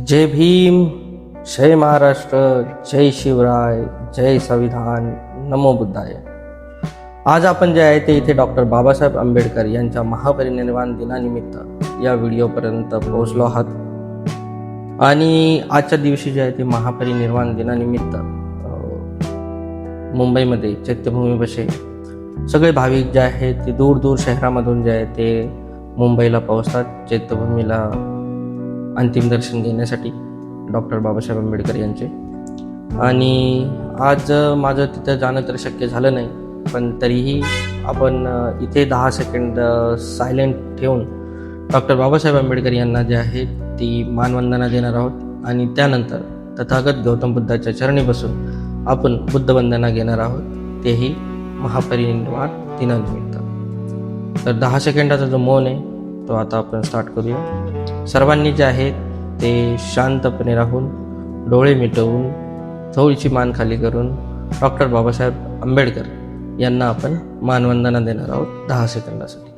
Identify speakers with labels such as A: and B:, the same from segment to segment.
A: जय भीम जय महाराष्ट्र जय शिवराय जय संविधान. नमो बुद्धाय. आज आपण जे आहे ते इथे डॉक्टर बाबासाहेब आंबेडकर यांच्या महापरिनिर्वाण दिनानिमित्त या व्हिडिओपर्यंत पोहोचलो आहात. आणि आजच्या दिवशी जे आहे ते महापरिनिर्वाण दिनानिमित्त मुंबईमध्ये चैत्यभूमीपाशी सगळे भाविक जे आहेत ते दूर दूर शहरामधून जे आहे ते मुंबईला पोहोचतात. चैत्यभूमीला अंतिम दर्शन घेण्यासाठी डॉक्टर बाबासाहेब आंबेडकर यांचे. आणि आज माझं तिथं जाणं तर शक्य झालं नाही पण तरीही आपण इथे दहा सेकंड सायलेंट ठेवून डॉक्टर बाबासाहेब आंबेडकर यांना जे आहे ती मानवंदना देणार आहोत. आणि त्यानंतर तथागत गौतम बुद्धाच्या चरणी बसून आपण बुद्धवंदना घेणार आहोत. तेही महापरिनिर्वाण दिनानिमित्त. तर दहा सेकंडाचा जो मौन आहे तो आता आपण स्टार्ट करूया. सर्वांनी जे आहे ते शांतपणे राहून डोळे मिटवून थोडीशी मान खाली करून डॉक्टर बाबासाहेब आंबेडकर यांना आपण मानवंदना देणार आहोत दहा सेकंदासाठी.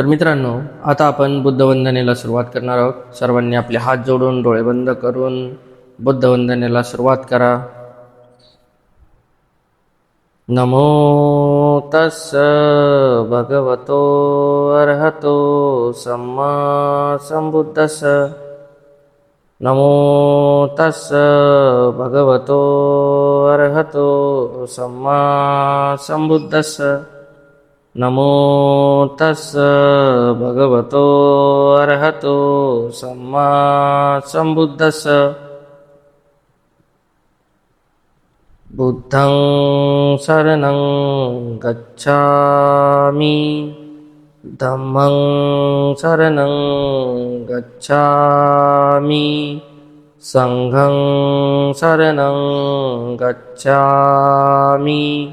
A: तर मित्रांनो आता आपण बुद्धवंदनेला सुरुवात करणार आहोत. सर्वांनी आपले हात जोडून डोळे बंद करून बुद्धवंदनेला सुरुवात करा. नमो तस भगवतो अर्हतो सम्मा संबुद्धस नमो तस् भगवतो अर्हतो सम्मा संबुद्धस नमो तस् भगवतो अर्हतो सम्मा संबुद्धस बुद्धं शरणं गच्छामि। धम्मं शरणं गच्छामि। सङ्घं शरणं गच्छामि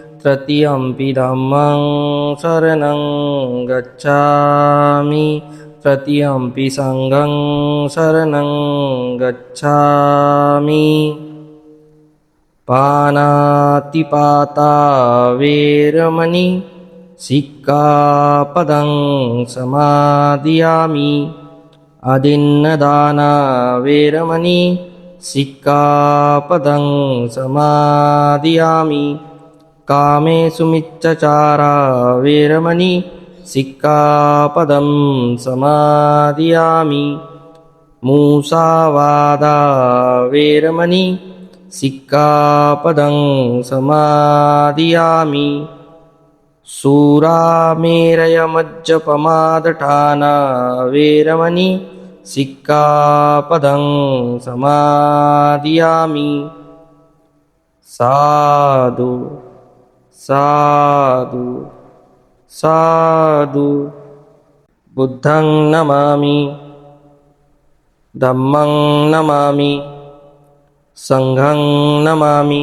A: तृतीयम्पि धम्मं शरणं गच्छामि। तृतीयम्पि सङ्घं शरणं गच्छामि। पानातिपाता वेरमणि सिक्कापदं समादियामि। अदिन्नदाना वेरमणि सिक्कापदं समादियामि कामे सुमिच्चचारा वेरमणि सिक्कापदं समादियामि। मूसावादा वेरमणि सिक्कापदं समादियामि। सूरामेरयमज्जपमादठाना वेरमणि सिक्कापदं समादियामि। साधु साधु साधु। बुद्धं नमामि धम्मं नमामि संघं नमामि।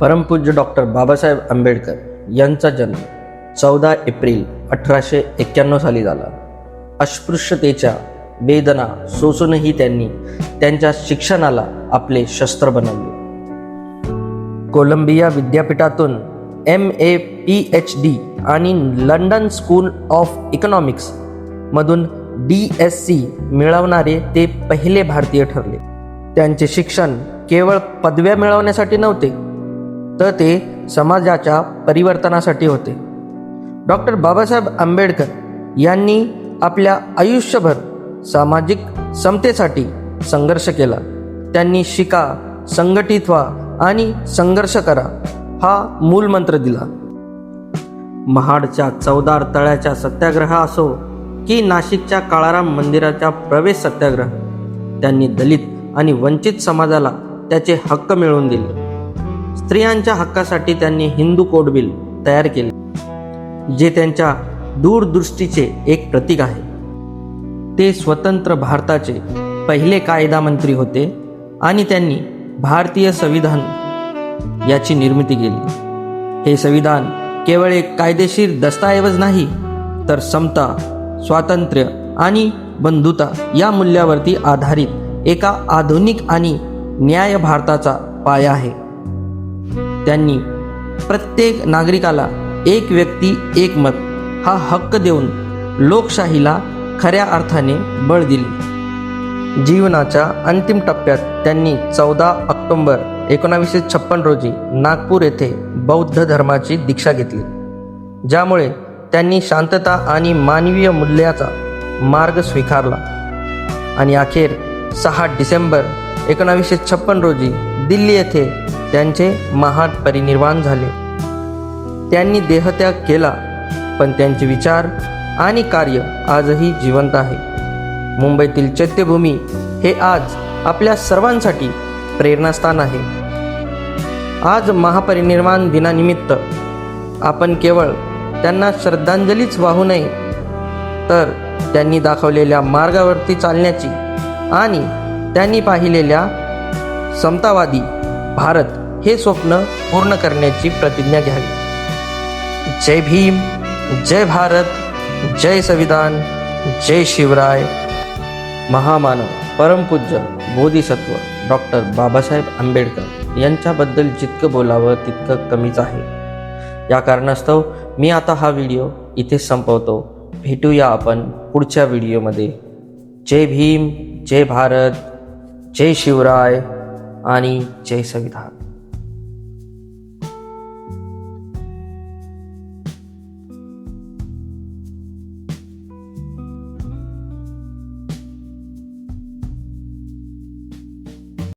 A: परमपूज्य डॉक्टर बाबासाहेब आंबेडकर यांचा जन्म चौदा एप्रिल अठराशे एक्क्याण्णव साली झाला. अस्पृश्यतेच्या वेदना सोसूनही त्यांनी त्यांच्या शिक्षणाला आपले शस्त्र बनवले. कोलंबिया विद्यापीठातून M A P H D आणि लंडन स्कूल ऑफ इकॉनॉमिक्स मधून डी एस सी मिळवणारे ते पहिले भारतीय ठरले. त्यांचे शिक्षण केवळ पदव्या मिळवण्यासाठी नव्हते तर ते समाजाच्या परिवर्तनासाठी होते. डॉक्टर बाबासाहेब आंबेडकर यांनी आपल्या आयुष्यभर सामाजिक समतेसाठी संघर्ष केला. त्यांनी शिका संघटित व्हा आणि संघर्ष करा हा मूल मंत्र दिला. महाडच्या चौदार तळ्याच्या सत्याग्रह असो की नाशिकच्या काळाराम मंदिराच्या प्रवेश सत्याग्रह त्यांनी दलित आणि वंचित समाजाला त्याचे हक्क मिळवून दिले. स्त्रियांच्या हक्कासाठी त्यांनी हिंदू कोड बिल तयार केले जे त्यांच्या दूरदृष्टीचे एक प्रतीक आहे. ते स्वतंत्र भारताचे पहिले कायदा मंत्री होते आणि त्यांनी भारतीय संविधान याची निर्मिती केली. हे संविधान केवळ एक कायदेशीर दस्तऐवज नाही तर समता स्वातंत्र्य आणि बंधुता या मूल्यावरती आधारित एका आधुनिक आणि न्याय भारताचा पाया आहे. त्यांनी प्रत्येक नागरिकाला एक व्यक्ती एक मत हा हक्क देऊन लोकशाहीला खऱ्या अर्थाने बळ दिले. जीवनाच्या अंतिम टप्प्यात त्यांनी चौदा ऑक्टोंबर एकोणावीसशे छप्पन रोजी नागपूर येथे बौद्ध धर्माची दीक्षा घेतली. ज्यामुळे त्यांनी शांतता आणि मानवीय मूल्याचा मार्ग स्वीकारला. आणि अखेर सहा डिसेंबर एकोणावीसशे छप्पन रोजी दिल्ली येथे त्यांचे महान परिनिर्वाण झाले. त्यांनी देहत्याग केला पण त्यांचे विचार आणि कार्य आजही जिवंत आहे. मुंबईतील चैत्यभूमी हे आज आपल्या सर्वांसाठी प्रेरणास्थान आहे. आज महापरिनिर्वाण दिनानिमित्त आपण केवळ त्यांना श्रद्धांजलीच वाहू नये तर त्यांनी दाखवलेल्या मार्गावरती चालण्याची आणि त्यांनी पाहिलेल्या समतावादी भारत हे स्वप्न पूर्ण करण्याची प्रतिज्ञा घ्यावी. जय भीम जय भारत जय संविधान जय शिवराय. महामानव परमपूज्य बोधिसत्व डॉक्टर बाबासाहेब आंबेडकर यांच्याबद्दल जितकं बोलावं तितकं कमीच आहे. या कारणास्तव मी आता हा व्हिडिओ इथे संपवतो. भेटूया आपण पुढच्या व्हिडिओमध्ये. जय भीम जय भारत जय शिवराय आणि जय संविधान.